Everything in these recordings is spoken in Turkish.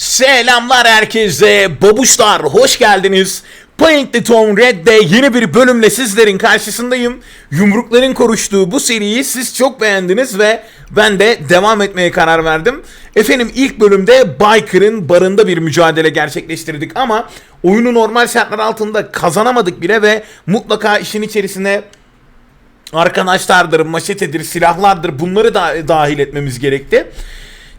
Selamlar herkese. Babuşlar hoş geldiniz. Playing the Tom Red'de yeni bir bölümle sizlerin karşısındayım. Yumrukların konuştuğu bu seriyi siz çok beğendiniz ve ben de devam etmeye karar verdim. Efendim ilk bölümde Biker'ın barında bir mücadele gerçekleştirdik ama oyunu normal şartlar altında kazanamadık bile ve mutlaka işin içerisine arkadaşlardır, maşetedir, silahlardır bunları da dahil etmemiz gerekti.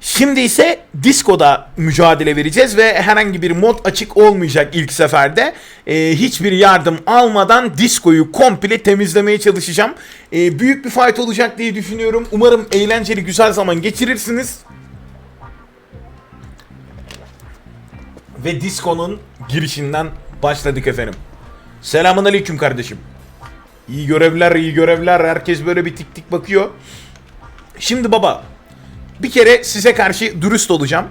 Şimdi ise Disco'da mücadele vereceğiz ve herhangi bir mod açık olmayacak ilk seferde. Ee, hiçbir yardım almadan Disco'yu komple temizlemeye çalışacağım. Ee, büyük bir fight olacak diye düşünüyorum. Umarım eğlenceli güzel zaman geçirirsiniz. Ve Disco'nun girişinden başladık efendim. Selamun aleyküm kardeşim. İyi görevler, iyi görevler. Herkes böyle bir tik tik bakıyor. Şimdi baba, bir kere size karşı dürüst olacağım.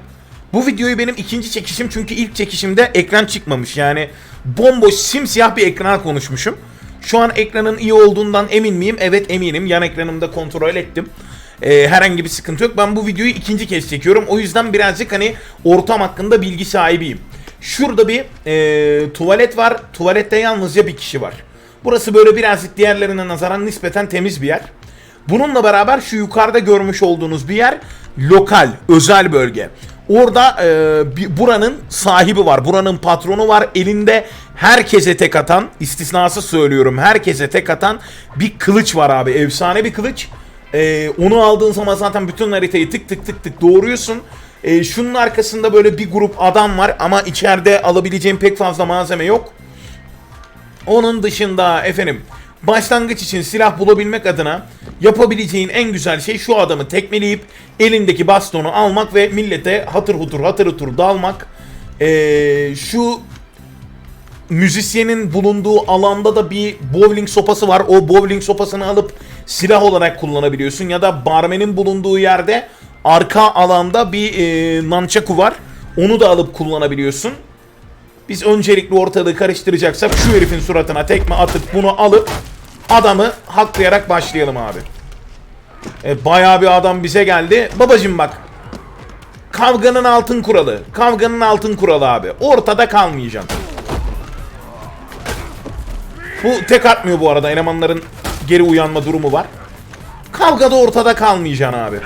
Bu videoyu benim ikinci çekişim çünkü ilk çekişimde ekran çıkmamış. Yani bomboş simsiyah bir ekrana konuşmuşum. Şu an ekranın iyi olduğundan emin miyim? Evet eminim. Yan ekranımda kontrol ettim. Ee, herhangi bir sıkıntı yok. Ben bu videoyu ikinci kez çekiyorum. O yüzden birazcık hani ortam hakkında bilgi sahibiyim. Şurada bir e, tuvalet var. Tuvalette yalnızca bir kişi var. Burası böyle birazcık diğerlerine nazaran nispeten temiz bir yer. Bununla beraber şu yukarıda görmüş olduğunuz bir yer lokal, özel bölge. Orada e, bir, buranın sahibi var, buranın patronu var. Elinde herkese tek atan, istisnası söylüyorum, herkese tek atan bir kılıç var abi. Efsane bir kılıç. E, onu aldığın zaman zaten bütün haritayı tık tık tık tık doğruyorsun. E, şunun arkasında böyle bir grup adam var ama içeride alabileceğim pek fazla malzeme yok. Onun dışında efendim başlangıç için silah bulabilmek adına yapabileceğin en güzel şey şu adamı tekmeleyip elindeki bastonu almak ve millete hatır hutur hatır hutur dalmak. Ee, şu müzisyenin bulunduğu alanda da bir bowling sopası var. O bowling sopasını alıp silah olarak kullanabiliyorsun ya da barmenin bulunduğu yerde arka alanda bir e, nunchaku var. Onu da alıp kullanabiliyorsun. Biz öncelikle ortalığı karıştıracaksak şu herifin suratına tekme atıp bunu alıp adamı haklayarak başlayalım abi. E, bayağı bir adam bize geldi. Babacım bak. Kavganın altın kuralı. Kavganın altın kuralı abi. Ortada kalmayacaksın. Bu tek atmıyor bu arada. Elemanların geri uyanma durumu var. Kavgada ortada kalmayacaksın abi.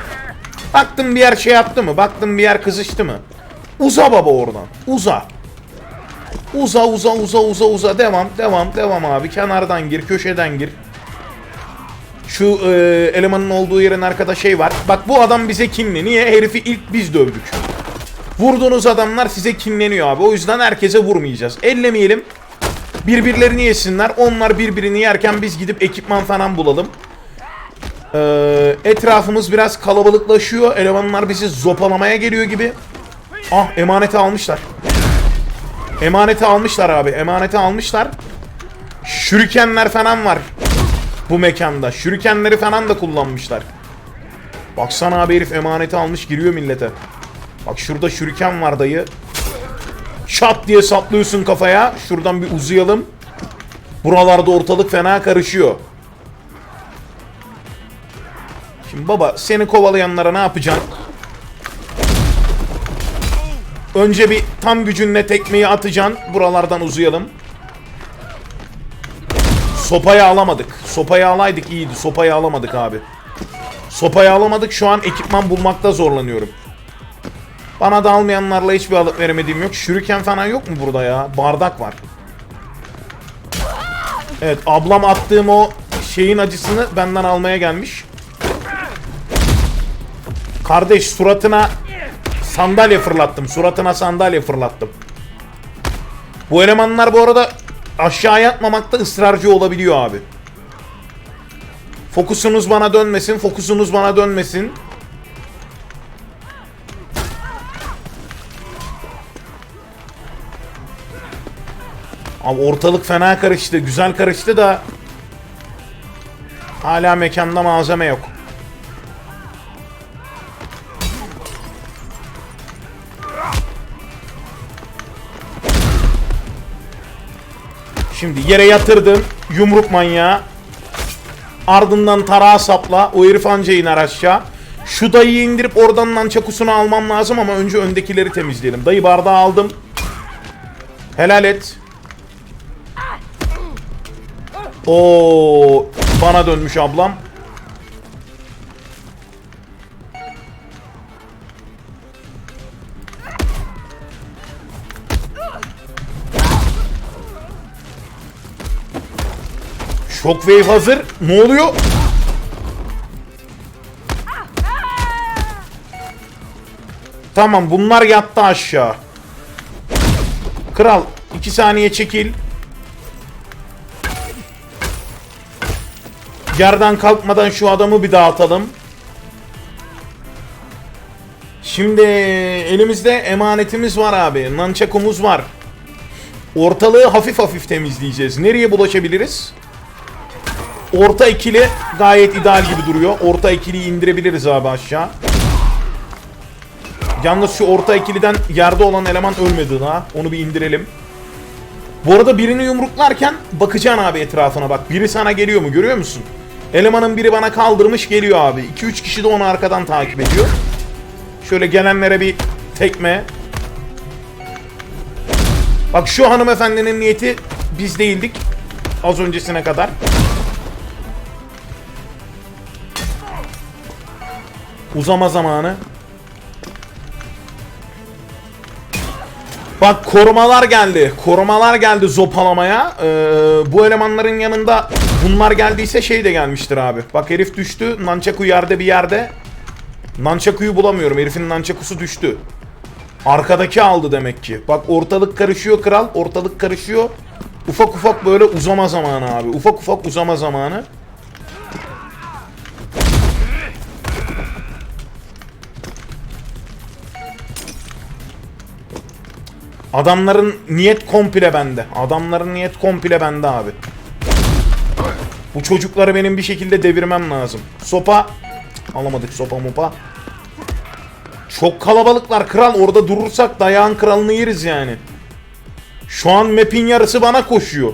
Baktın bir yer şey yaptı mı? Baktın bir yer kızıştı mı? Uza baba oradan. Uza. Uza uza uza uza uza devam devam devam abi kenardan gir köşeden gir. Şu e, elemanın olduğu yerin arkada şey var. Bak bu adam bize kinli. Niye? Herifi ilk biz dövdük. Vurduğunuz adamlar size kinleniyor abi. O yüzden herkese vurmayacağız. Ellemeyelim. Birbirlerini yesinler. Onlar birbirini yerken biz gidip ekipman falan bulalım. Ee, etrafımız biraz kalabalıklaşıyor. Elemanlar bizi zopalamaya geliyor gibi. Ah emaneti almışlar. Emaneti almışlar abi. Emaneti almışlar. Şurikenler falan var. Bu mekanda. Şurikenleri falan da kullanmışlar. Baksana abi herif emaneti almış giriyor millete. Bak şurada şuriken var dayı. Çat diye saplıyorsun kafaya. Şuradan bir uzayalım. Buralarda ortalık fena karışıyor. Şimdi baba seni kovalayanlara ne yapacaksın? Önce bir tam gücünle tekmeyi atacaksın. Buralardan uzayalım. Sopayı alamadık. Sopayı alaydık iyiydi. Sopayı alamadık abi. Sopayı alamadık. Şu an ekipman bulmakta zorlanıyorum. Bana da almayanlarla hiçbir alıp veremediğim yok. Şuriken falan yok mu burada ya? Bardak var. Evet ablam attığım o şeyin acısını benden almaya gelmiş. Kardeş suratına Sandalye fırlattım. Suratına sandalye fırlattım. Bu elemanlar bu arada aşağı yatmamakta ısrarcı olabiliyor abi. Fokusunuz bana dönmesin. Fokusunuz bana dönmesin. Abi ortalık fena karıştı. Güzel karıştı da hala mekanda malzeme yok. Şimdi yere yatırdım. Yumruk manyağı. Ardından tarağı sapla. O herif anca iner aşağı. Şu dayıyı indirip oradan nançakusunu almam lazım ama önce öndekileri temizleyelim. Dayı bardağı aldım. Helal et. Oo, bana dönmüş ablam. Shockwave hazır. Ne oluyor? Tamam bunlar yattı aşağı. Kral 2 saniye çekil. Yerden kalkmadan şu adamı bir dağıtalım. Şimdi elimizde emanetimiz var abi. Nunchakumuz var. Ortalığı hafif hafif temizleyeceğiz. Nereye bulaşabiliriz? Orta ikili gayet ideal gibi duruyor. Orta ikiliyi indirebiliriz abi aşağı. Yalnız şu orta ikiliden yerde olan eleman ölmedi daha. Onu bir indirelim. Bu arada birini yumruklarken bakacaksın abi etrafına bak. Biri sana geliyor mu görüyor musun? Elemanın biri bana kaldırmış geliyor abi. 2-3 kişi de onu arkadan takip ediyor. Şöyle gelenlere bir tekme. Bak şu hanımefendinin niyeti biz değildik. Az öncesine kadar. Uzama zamanı. Bak korumalar geldi. Korumalar geldi zopalamaya. Ee, bu elemanların yanında bunlar geldiyse şey de gelmiştir abi. Bak herif düştü. Nunchaku yerde bir yerde. Nunchaku'yu bulamıyorum. Herifin Nunchaku'su düştü. Arkadaki aldı demek ki. Bak ortalık karışıyor kral. Ortalık karışıyor. Ufak ufak böyle uzama zamanı abi. Ufak ufak uzama zamanı. Adamların niyet komple bende. Adamların niyet komple bende abi. Bu çocukları benim bir şekilde devirmem lazım. Sopa. Alamadık sopa mopa. Çok kalabalıklar kral. Orada durursak dayağın kralını yeriz yani. Şu an map'in yarısı bana koşuyor.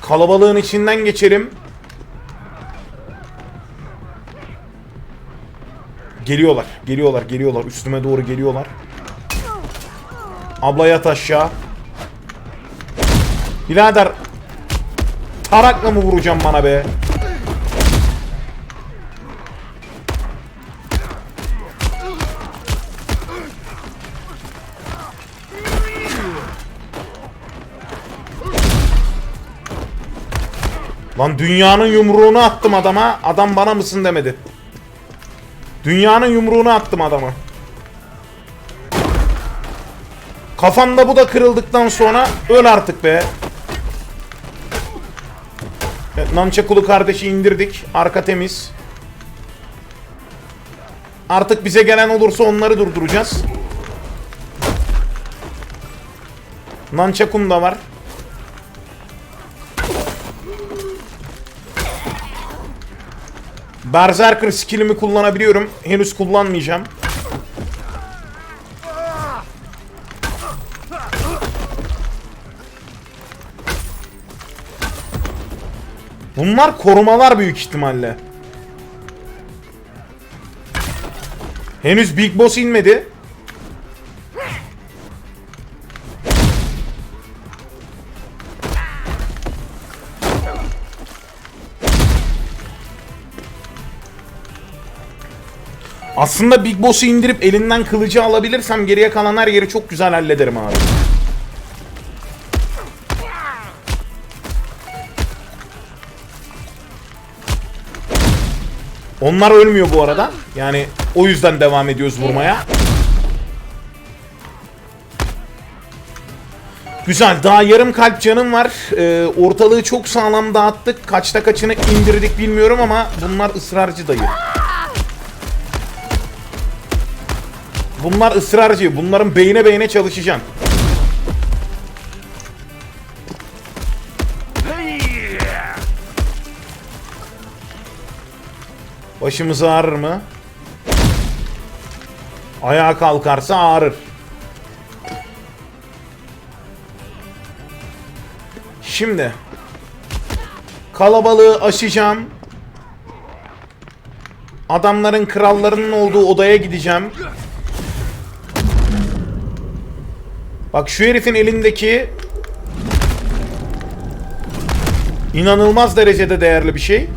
Kalabalığın içinden geçelim. Geliyorlar, geliyorlar, geliyorlar. Üstüme doğru geliyorlar. Abla yat aşağı. Birader. Tarakla mı vuracağım bana be? Lan dünyanın yumruğunu attım adama. Adam bana mısın demedi. Dünyanın yumruğunu attım adama. Kafanda bu da kırıldıktan sonra öl artık be. Evet, Nunchakulu kardeşi indirdik. Arka temiz. Artık bize gelen olursa onları durduracağız. Nunchakum da var. Berserker skillimi kullanabiliyorum. Henüz kullanmayacağım. Bunlar korumalar büyük ihtimalle. Henüz Big Boss inmedi. Aslında Big Boss'u indirip elinden kılıcı alabilirsem geriye kalan her yeri çok güzel hallederim abi. Onlar ölmüyor bu arada. Yani o yüzden devam ediyoruz vurmaya. Güzel. Daha yarım kalp canım var. Ee, ortalığı çok sağlam dağıttık. Kaçta kaçını indirdik bilmiyorum ama bunlar ısrarcı dayı. Bunlar ısrarcı. Bunların beyne beyne çalışacağım. Başımız ağrır mı? Ayağa kalkarsa ağrır. Şimdi Kalabalığı aşacağım. Adamların krallarının olduğu odaya gideceğim. Bak şu herifin elindeki inanılmaz derecede değerli bir şey.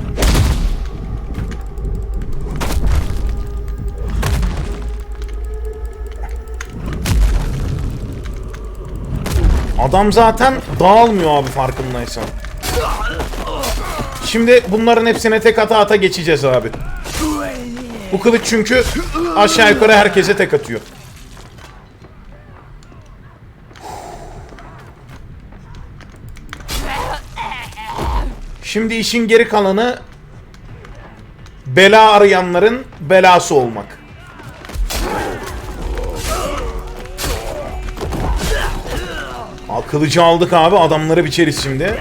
Adam zaten dağılmıyor abi farkındaysan. Şimdi bunların hepsine tek ata ata geçeceğiz abi. Bu kılıç çünkü aşağı yukarı herkese tek atıyor. Şimdi işin geri kalanı bela arayanların belası olmak. Aa, aldık abi adamları biçeriz şimdi.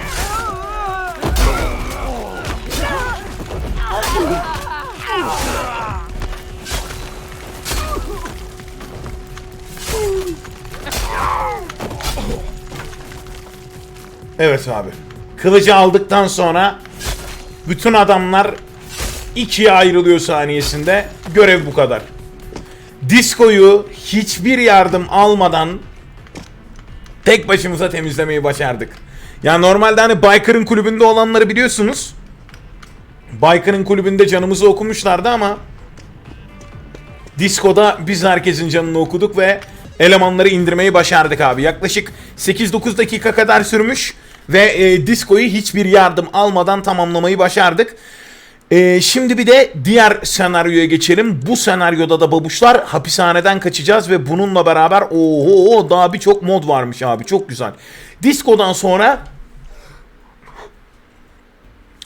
Evet abi. Kılıcı aldıktan sonra bütün adamlar ikiye ayrılıyor saniyesinde. Görev bu kadar. Diskoyu hiçbir yardım almadan tek başımıza temizlemeyi başardık. Ya normalde hani Biker'ın kulübünde olanları biliyorsunuz. Biker'ın kulübünde canımızı okumuşlardı ama Disko'da biz herkesin canını okuduk ve elemanları indirmeyi başardık abi. Yaklaşık 8-9 dakika kadar sürmüş ve e, Disko'yu hiçbir yardım almadan tamamlamayı başardık. E, şimdi bir de diğer senaryoya geçelim. Bu senaryoda da babuşlar hapishaneden kaçacağız ve bununla beraber oho daha birçok mod varmış abi çok güzel. Disko'dan sonra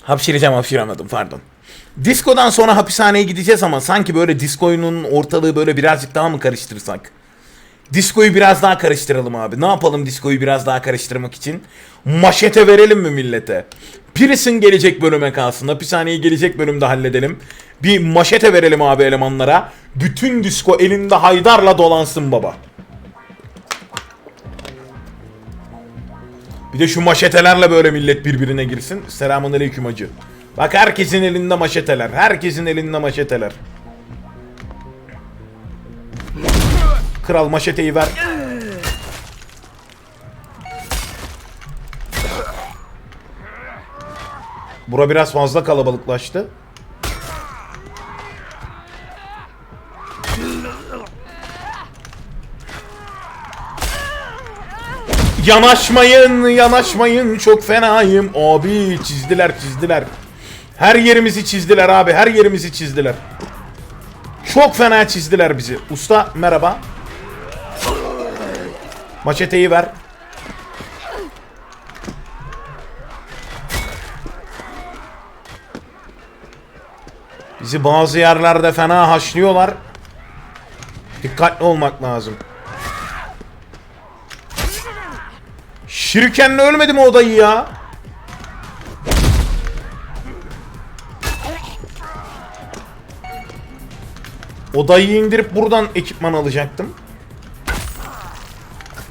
Hapşireceğim hapşiremedim pardon. Disko'dan sonra hapishaneye gideceğiz ama sanki böyle diskoyunun ortalığı böyle birazcık daha mı karıştırsak? Diskoyu biraz daha karıştıralım abi. Ne yapalım diskoyu biraz daha karıştırmak için? Maşete verelim mi millete? Prison gelecek bölüme kalsın. Hapishaneye gelecek bölümde halledelim. Bir maşete verelim abi elemanlara. Bütün disko elinde haydarla dolansın baba. Bir de şu maşetelerle böyle millet birbirine girsin. Selamun aleyküm hacı. Bak herkesin elinde maşeteler. Herkesin elinde maşeteler. Kral maşeteyi ver. Bura biraz fazla kalabalıklaştı. Yanaşmayın, yanaşmayın. Çok fenayım. Abi çizdiler, çizdiler. Her yerimizi çizdiler abi. Her yerimizi çizdiler. Çok fena çizdiler bizi. Usta merhaba. Maçeteyi ver. Bizi bazı yerlerde fena haşlıyorlar. Dikkatli olmak lazım. Şirikenle ölmedi mi o dayı ya? O dayıyı indirip buradan ekipman alacaktım.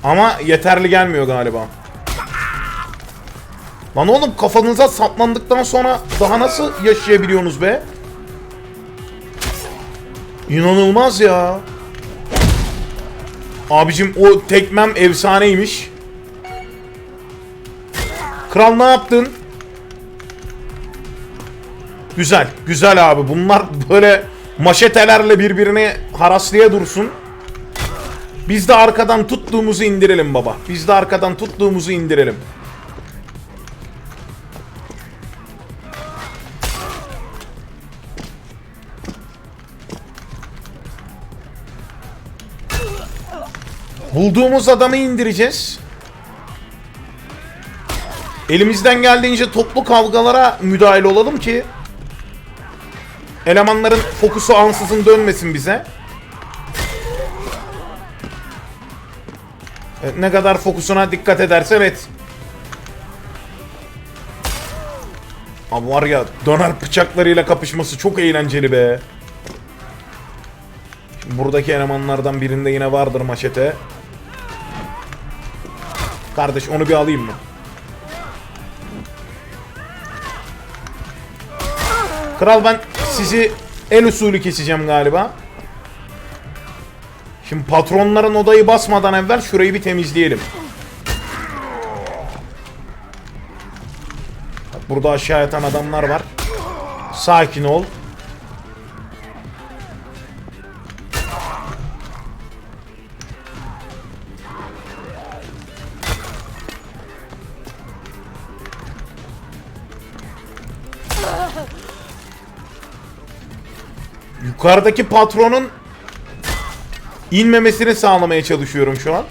Ama yeterli gelmiyor galiba. Lan oğlum kafanıza saplandıktan sonra daha nasıl yaşayabiliyorsunuz be? İnanılmaz ya. Abicim o tekmem efsaneymiş. Kral ne yaptın? Güzel, güzel abi. Bunlar böyle maşetelerle birbirini haraslaya dursun. Biz de arkadan tuttuğumuzu indirelim baba. Biz de arkadan tuttuğumuzu indirelim. Bulduğumuz adamı indireceğiz. Elimizden geldiğince toplu kavgalara müdahil olalım ki elemanların fokusu ansızın dönmesin bize. Ne kadar fokusuna dikkat ederse evet. Abi var ya döner bıçaklarıyla kapışması çok eğlenceli be. Buradaki elemanlardan birinde yine vardır maşete. Kardeş onu bir alayım mı? Kral ben sizi el usulü keseceğim galiba. Şimdi patronların odayı basmadan evvel şurayı bir temizleyelim. Burada aşağı yatan adamlar var. Sakin ol. Yukarıdaki patronun inmemesini sağlamaya çalışıyorum şu an.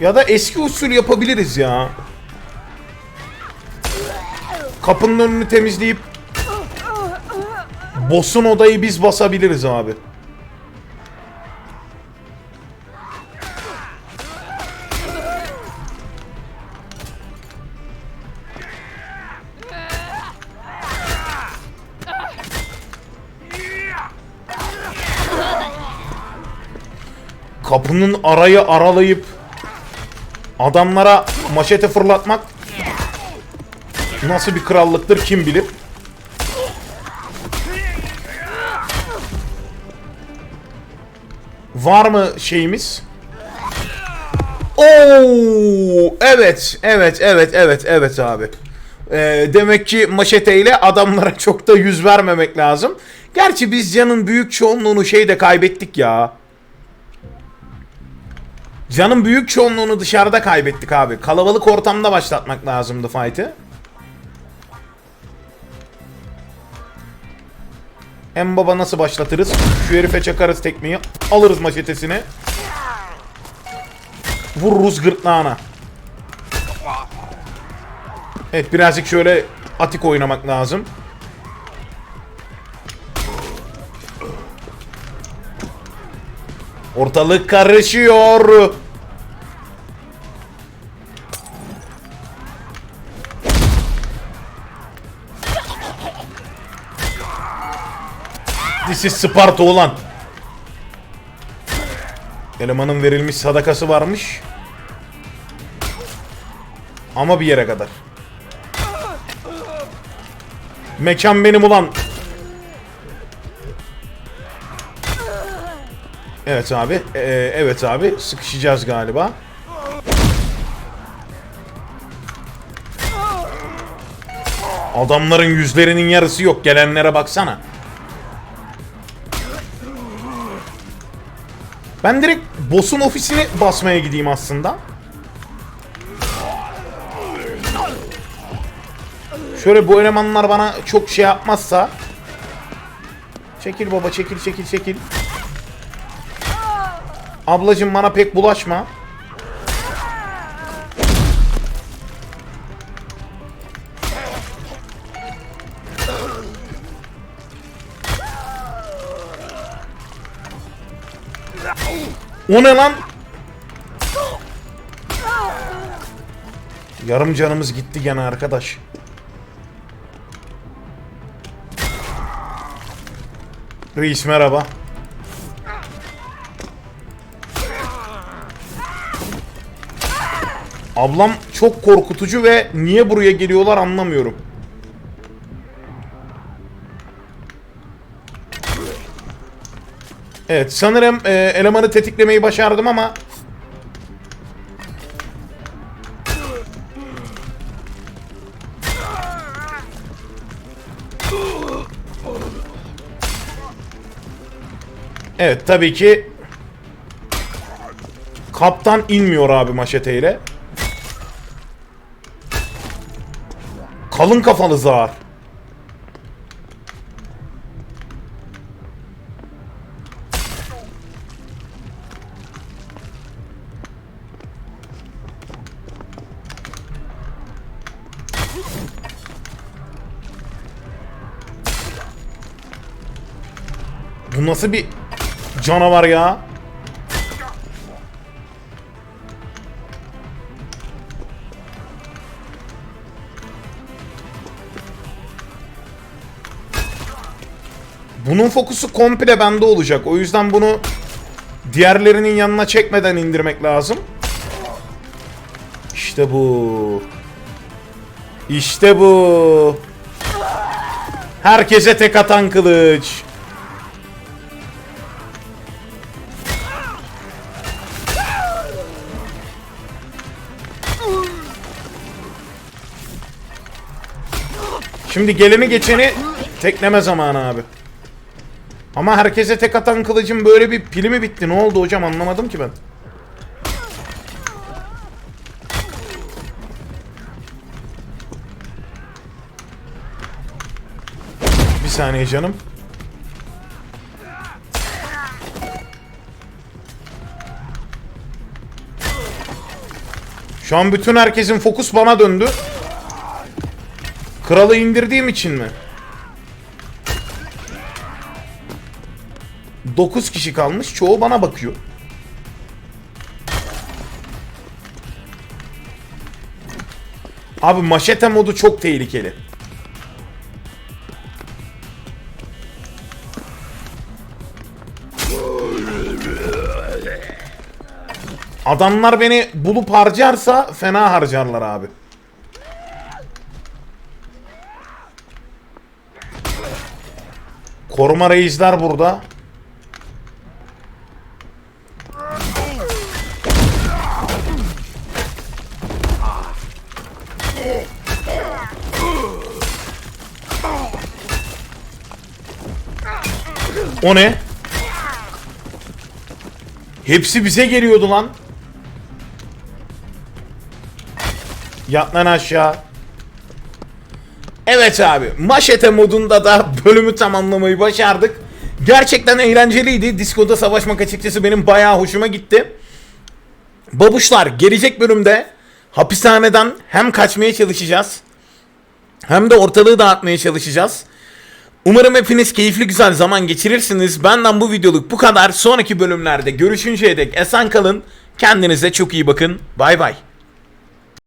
Ya da eski usul yapabiliriz ya. Kapının önünü temizleyip boss'un odayı biz basabiliriz abi. Kapının arayı aralayıp adamlara maşete fırlatmak nasıl bir krallıktır kim bilir. Var mı şeyimiz? Oo, evet, evet, evet, evet, evet abi. Ee, demek ki maşeteyle adamlara çok da yüz vermemek lazım. Gerçi biz canın büyük çoğunluğunu şeyde kaybettik ya. Canın büyük çoğunluğunu dışarıda kaybettik abi. Kalabalık ortamda başlatmak lazımdı fight'ı. Hem baba nasıl başlatırız? Şu herife çakarız tekmeyi. Alırız maşetesini. Vururuz gırtlağına. Evet birazcık şöyle atik oynamak lazım. Ortalık karışıyor. İs Sparta olan. Elemanın verilmiş sadakası varmış. Ama bir yere kadar. Mekan benim ulan. Evet abi. Ee, evet abi. Sıkışacağız galiba. Adamların yüzlerinin yarısı yok. Gelenlere baksana. Ben direkt boss'un ofisini basmaya gideyim aslında. Şöyle bu elemanlar bana çok şey yapmazsa. Çekil baba çekil çekil çekil. Ablacım bana pek bulaşma O ne lan? Yarım canımız gitti gene arkadaş. Reis merhaba. Ablam çok korkutucu ve niye buraya geliyorlar anlamıyorum. Evet sanırım e, elemanı tetiklemeyi başardım ama Evet tabii ki Kaptan inmiyor abi maşeteyle. Kalın kafalı zar. Nasıl bir canavar ya? Bunun fokusu komple bende olacak. O yüzden bunu diğerlerinin yanına çekmeden indirmek lazım. İşte bu. İşte bu. Herkese tek atan kılıç. Şimdi geleni geçeni tekleme zamanı abi. Ama herkese tek atan kılıcın böyle bir pili mi bitti? Ne oldu hocam anlamadım ki ben. Bir saniye canım. Şu an bütün herkesin fokus bana döndü. Kralı indirdiğim için mi? 9 kişi kalmış. Çoğu bana bakıyor. Abi maşete modu çok tehlikeli. Adamlar beni bulup harcarsa fena harcarlar abi. Koruma reisler burada. O ne? Hepsi bize geliyordu lan. Yat lan aşağı. Evet abi. Maşete modunda da bölümü tamamlamayı başardık. Gerçekten eğlenceliydi. Disco'da savaşmak açıkçası benim bayağı hoşuma gitti. Babuşlar gelecek bölümde hapishaneden hem kaçmaya çalışacağız hem de ortalığı dağıtmaya çalışacağız. Umarım hepiniz keyifli güzel zaman geçirirsiniz. Benden bu videoluk bu kadar. Sonraki bölümlerde görüşünceye dek esen kalın. Kendinize çok iyi bakın. Bay bay.